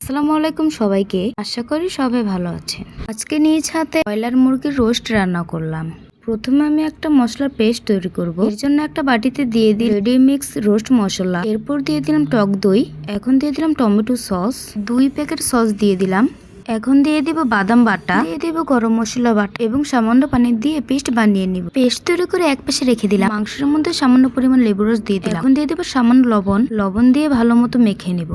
আসসালামু আলাইকুম সবাইকে। আশা করি সবাই ভালো আছেন। আজকে নিজ হাতে ব্রয়লার মুরগির রোস্ট রান্না করলাম। প্রথমে আমি একটা মশলার পেস্ট তৈরি করব। এর জন্য একটা বাটিতে দিয়ে দিই রেডি মিক্স রোস্ট মশলা। এরপর দিয়ে দিলাম টক দই। এখন দিয়ে দিলাম টমেটো সস। দুই প্যাকেট সস দিয়ে দিলাম। এখন দিয়ে দিব বাদাম বাটা, দিয়ে দিব গরম মশলা বাটা এবং সামান্য পানি দিয়ে পেস্ট বানিয়ে নিব। পেস্ট তৈরি করে এক পাশে রেখে দিলাম। মাংসের মধ্যে সামান্য পরিমাণ লেবু রস দিয়ে দিলাম। এখন দিয়ে দেবো সামান্য লবণ। লবণ দিয়ে ভালো মতো মেখে নিব।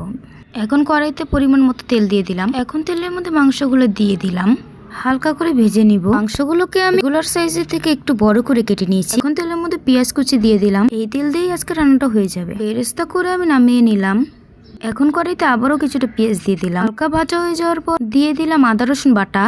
এখন কড়াইতে পরিমাণ মতো তেল দিয়ে দিলাম। এখন তেলের মধ্যে মাংসগুলো দিয়ে দিলাম। হালকা করে ভেজে নিব। মাংসগুলোকে আমি রেগুলার সাইজের থেকে একটু বড় করে কেটে নিয়েছি। এখন তেলের মধ্যে পেঁয়াজ কুচি দিয়ে দিলাম। এই তেল দিয়েই আজকে রান্নাটা হয়ে যাবে। বেরেস্তা করে আমি নামিয়ে নিলাম। এখন কড়াইতে আবারও কিছুটা পেঁয়াজ দিয়ে দিলাম। হালকা ভাজা হয়ে যাওয়ার পর দিয়ে দিলাম আদা, রসুন বাটা।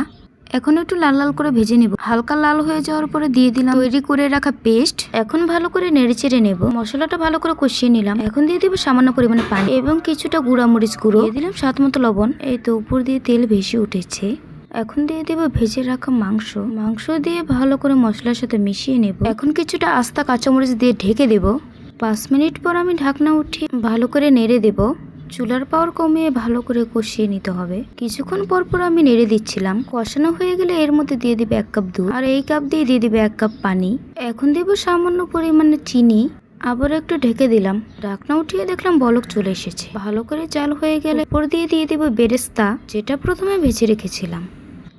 এখন একটু লাল লাল করে ভেজে নিব। হালকা লাল হয়ে যাওয়ার পরে দিয়ে দিলাম তৈরি করে রাখা পেস্ট। এখন ভালো করে নেড়ে চেড়ে নেব। মশলাটা ভালো করে কষিয়ে নিলাম। এখন দিয়ে দিব সামান্য পরিমাণে পানি এবং কিছুটা গুঁড়া মরিচ গুঁড়ো। দিয়ে দিলাম স্বাদ মতো লবণ। এই তো উপর দিয়ে তেল ভেসে উঠেছে। এখন দিয়ে দেব ভেজে রাখা মাংস। মাংস দিয়ে ভালো করে মশলার সাথে মিশিয়ে নেব। এখন কিছুটা আস্তা কাঁচামরিচ দিয়ে ঢেকে দেব। পাঁচ মিনিট পর আমি ঢাকনা উঠিয়ে ভালো করে নেড়ে দেব। চুলার পাওয়ার কমিয়ে ভালো করে কষিয়ে নিতে হবে। কিছুক্ষণ পর পর আমি নেড়ে দিচ্ছিলাম। কষানো হয়ে গেলে এর মধ্যে দিয়ে দিবে এক কাপ দুধ। আর এই কাপ দিয়ে দিয়ে দিবে এক কাপ পানি। এখন দেব সামান্য পরিমাণে চিনি। আবার একটু ঢেকে দিলাম। ঢাকনা উঠিয়ে দেখলাম বলক চলে এসেছে। ভালো করে চাল হয়ে গেলে উপর দিয়ে দিয়ে দেবো বেরেস্তা, যেটা প্রথমে ভেজে রেখেছিলাম।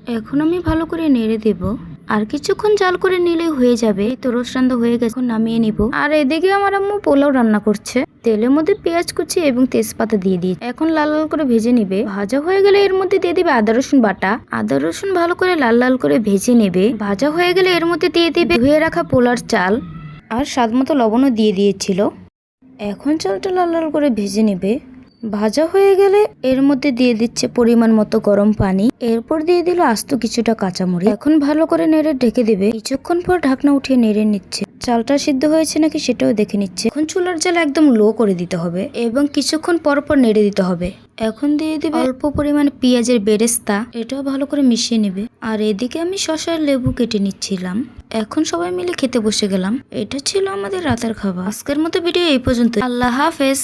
এখন আমি ভালো করে নেড়ে দেব। আর কিছুক্ষণ জাল করে নিলেই হয়ে যাবে। তো রোজ রান্না হয়ে গেছে নামিয়ে নিব। আর এদিকে আমার আম্মু পোলাও রান্না করছে। তেলের মধ্যে পেঁয়াজ কুচি এবং তেজপাতা দিয়ে দিয়ে এখন লাল লাল করে ভেজে নেবে। ভাজা হয়ে গেলে এর মধ্যে দিয়ে দিবে আদা, রসুন বাটা। আদা, রসুন ভালো করে লাল লাল করে ভেজে নেবে। ভাজা হয়ে গেলে এর মধ্যে দিয়ে দিবে ধুয়ে রাখা পোলার চাল আর স্বাদ মতো লবণও দিয়ে দিয়েছিল। এখন চালটা লাল লাল করে ভেজে নেবে। ভাজা হয়ে গেলে এর মধ্যে দিয়ে দিচ্ছে পরিমাণ মতো গরম পানি। এরপর দিয়ে দিল আস্ত কিছুটা কাঁচামরিচ। এখন ভালো করে নেড়ে ঢেকে দেবে। কিছুক্ষণ পর ঢাকনা উঠিয়ে নেড়ে নিচ্ছে। চালটা সিদ্ধ হয়েছে নাকি সেটাও দেখে নিচ্ছে। এখন চুলার জাল একদম লো করে দিতে হবে এবং কিছুক্ষণ পর পর নেড়ে দিতে হবে। এখন দিয়ে দিবে অল্প পরিমাণে পেঁয়াজের বেরেস্তা। এটাও ভালো করে মিশিয়ে নেবে। আর এদিকে আমি শশার লেবু কেটে নিচ্ছিলাম। এখন সবাই মিলে খেতে বসে গেলাম। এটা ছিল আমাদের রাতের খাবার। আজকের মতো ভিডিও এই পর্যন্ত আল্লাহ হাফেজ।